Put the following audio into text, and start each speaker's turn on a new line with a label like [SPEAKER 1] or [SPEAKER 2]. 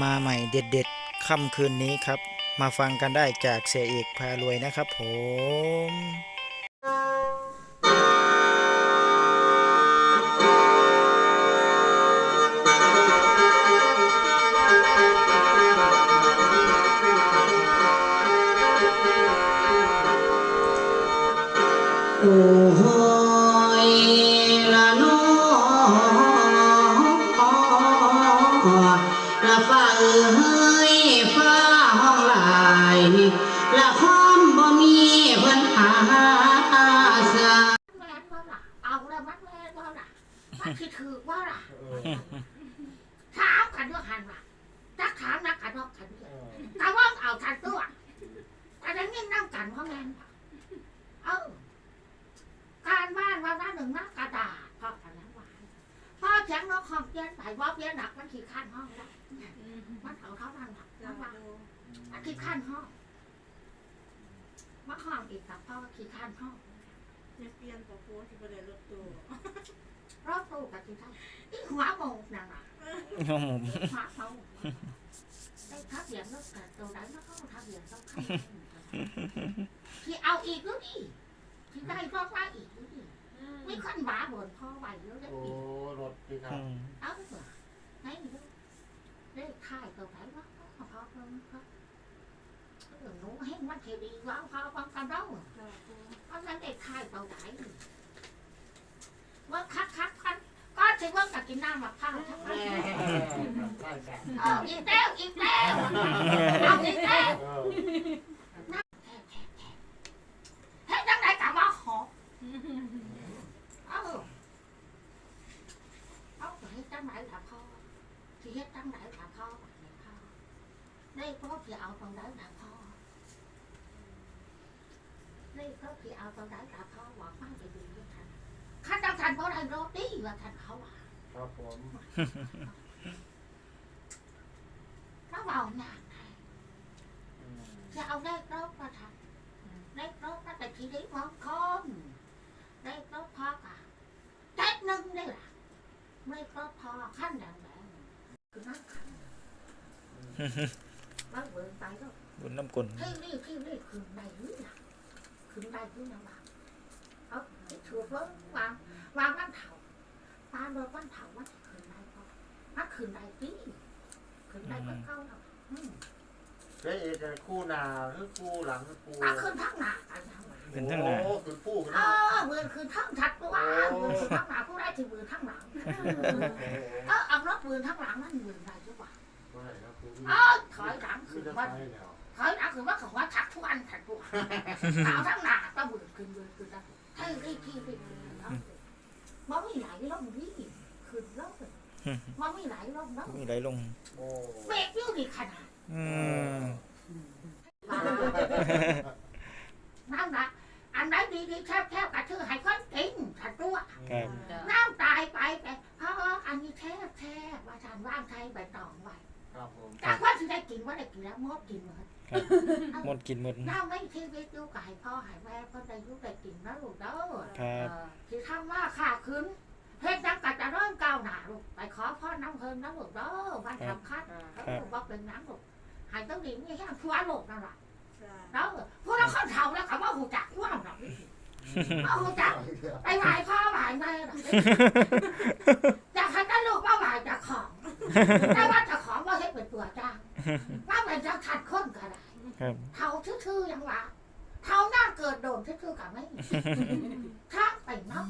[SPEAKER 1] มาใหม่เด็ดๆค่ำคืนนี้ครับ มาฟังกันได้จากเสียเอกพารวยนะครับผม
[SPEAKER 2] โอ้ เอ้ยฟ้าห้องหลายละคอมบ่มีเพิ่นหาสา
[SPEAKER 3] แม่นว่าล่ะเอาแล้วมันแม่นว่าล่ะมันคือถือว่าล่ะถามกันด้วยหันล่ะจักถามนักกันนอกกันด้วยแต่ว่าเอาทันตัวแต่ยังยิ่งนั่งกันเพราะแม่นว่ะเออการบ้านวันละหนึ่งหน้ากระดาษพ่อกันนั้นว่าพ่อเสี ยงนกของเพี้ยนไปว่าเพี้ยนหนักมันขี้ขั้นห้องแล้วมันเอาเท่านั้นหลักมันว่ามันขี้ขั้นห้องมาห้องอีกกับพ่อขี้ขั้นห้อง
[SPEAKER 4] ยังเปลี่ยนตัวโพสที่ประเด็นรถตู้
[SPEAKER 3] รอบตู้กับที่ท่านอีหัวโมงนั่นน่ะ
[SPEAKER 1] ครับผม
[SPEAKER 3] หัวโมงได้ทับเหรียญแล้วแต่ตัวไหนแล้วก็ทับเหรียญต้องเข้าที่เอาอีกหรือนี่ที่ได้รอบว่าอีกหรือนี่ไม่ค่อนบาบ่นพ่อไหวแล้วได้
[SPEAKER 5] โอ้
[SPEAKER 3] อีก
[SPEAKER 5] รถดีครั
[SPEAKER 1] อื
[SPEAKER 5] บ
[SPEAKER 1] ม
[SPEAKER 3] เอาเถอะไหนนี่เลขท้ายตัวไหนวะพ่อพ่อเพิ่มครับเออ หนูให้มันเทดีว้าวพ่อฟังกันเล่าเพราะฉะนั้นเลขท้ายตัวไหนว่าคักคักคักก็ถือว่ากับกินน้ำมะพร้าวทั้งนั้น
[SPEAKER 5] ใช่ใช่
[SPEAKER 3] เอาอีกแล้วอีกแล้วเอาอีกแล้ว
[SPEAKER 5] เออ
[SPEAKER 3] เฮ้ยยังไงกับว่าหอเอาเอาไปให้จังไหนล่ะพ่อที่เฮ็ดจังไหนล่ะพ่อเนี่ยพ่อได้พ่อที่เอาตรงไหนล่ะพ่อ ได้พ่อที่เอาตรงไหนล่ะพ่อหวังมากจะดีด้วยท่านข้าจังทันเพราะอะไรรถดีว่าท่านเขาว่า
[SPEAKER 5] ครับผม
[SPEAKER 3] แล้วเอาหนักให้
[SPEAKER 5] อืม
[SPEAKER 3] จะเอาเลขรถมาทำเลขรถนั่นแต่ทีนี้มองคมเลขรถพอกะเจ็ดหนึ่งนี่แหละเลขรถพอขั้นแดงแดงคือนั่งขันมันเบิร์นไปแล้ว
[SPEAKER 1] บุญน้ำกลน
[SPEAKER 3] ที่นี่ที่นี่คือในนี่ล่ะ คือในที่นั่นวางเอาถูกรถวางวางวันเถาตามรถวันเถาว่าคืนในพอถ้าคืนในที่คืนในก็เข้าแล้วอืม
[SPEAKER 5] เอกจะคู่หนาหรือคู่หลังหรือคู่
[SPEAKER 3] อะคืนทั้งหนาทั้งหนา
[SPEAKER 1] เป็นทั้งหน้า
[SPEAKER 5] โอ้คือคู่กัน
[SPEAKER 3] เอ
[SPEAKER 5] นะ
[SPEAKER 3] อมือคือทั้งทัดตัวมือคือทั้งหนาผู้ได้ที่มือทั้งหลัง
[SPEAKER 5] โอ้โห
[SPEAKER 3] เออเอารถมือทั้งหลังนั่นมืออะไรจังหวะ
[SPEAKER 5] ไม่ครับคู่
[SPEAKER 3] เออถอยหลัง
[SPEAKER 5] คื
[SPEAKER 3] ออ
[SPEAKER 5] จะ
[SPEAKER 3] ว่า
[SPEAKER 5] ใช่แล้ว
[SPEAKER 3] ถอยหลังคือว่าของว่าทักทุกอันทัดตัวเอาทั้งหนาก็มือคือมือคือได้ให้รีบที่รีบมันไม่ไหลลงนี่คือลงมันไม่ไหลลงลง
[SPEAKER 1] มีไหลลง
[SPEAKER 5] โอ้
[SPEAKER 3] เบรกอยู่ดีขนาดนั่นนะอันไหนดีดีแคบแคบกระชื่อให้คนกินทัดตัวน้ำตายไปแต่เพราะอันนี้แทบแทบว่าทานว่างไทยใบตองไว้
[SPEAKER 5] ครั บผม
[SPEAKER 3] แต่ว่าที่ได้กินว่าได้กินแล้วมดกินหมด
[SPEAKER 1] หมดกินหมด
[SPEAKER 3] น้ำไม่ชีวิตลูกไก่พ่อหายแม่ก็ได้ลูกได้กินนะลูกเด้อ
[SPEAKER 1] ครับ
[SPEAKER 3] ที่ทำว่าขาขึ้นเฮ็ดนักกัดจะเริ่มก้าวหน้าลูกไปขอพ่อน้ำเพลินนะลูกเด้อวันทำคัดเออบอกเป็นน้ำลูกหายต้องดีไม่แห้งทั่วโลกนั่นแหละ
[SPEAKER 4] ใช่
[SPEAKER 3] เด้อพวกเราเข้าเท่าแล้วเขาว่าหูจักว่าหนักว่าหูจักไปไหว้พ่อไหว้แม่หรอกอยากให้ได้ลูกว่าไหว้จากของแต่ว่าจากของว่าให้เป็นตัวจ้างว่าเป็ นจะขัดข้นก็ได้
[SPEAKER 1] ครับ
[SPEAKER 3] เท่าชื่อๆยังวะเท่าหน้าเกิดโดนชื่อๆกับไม่ทางไปเนาะ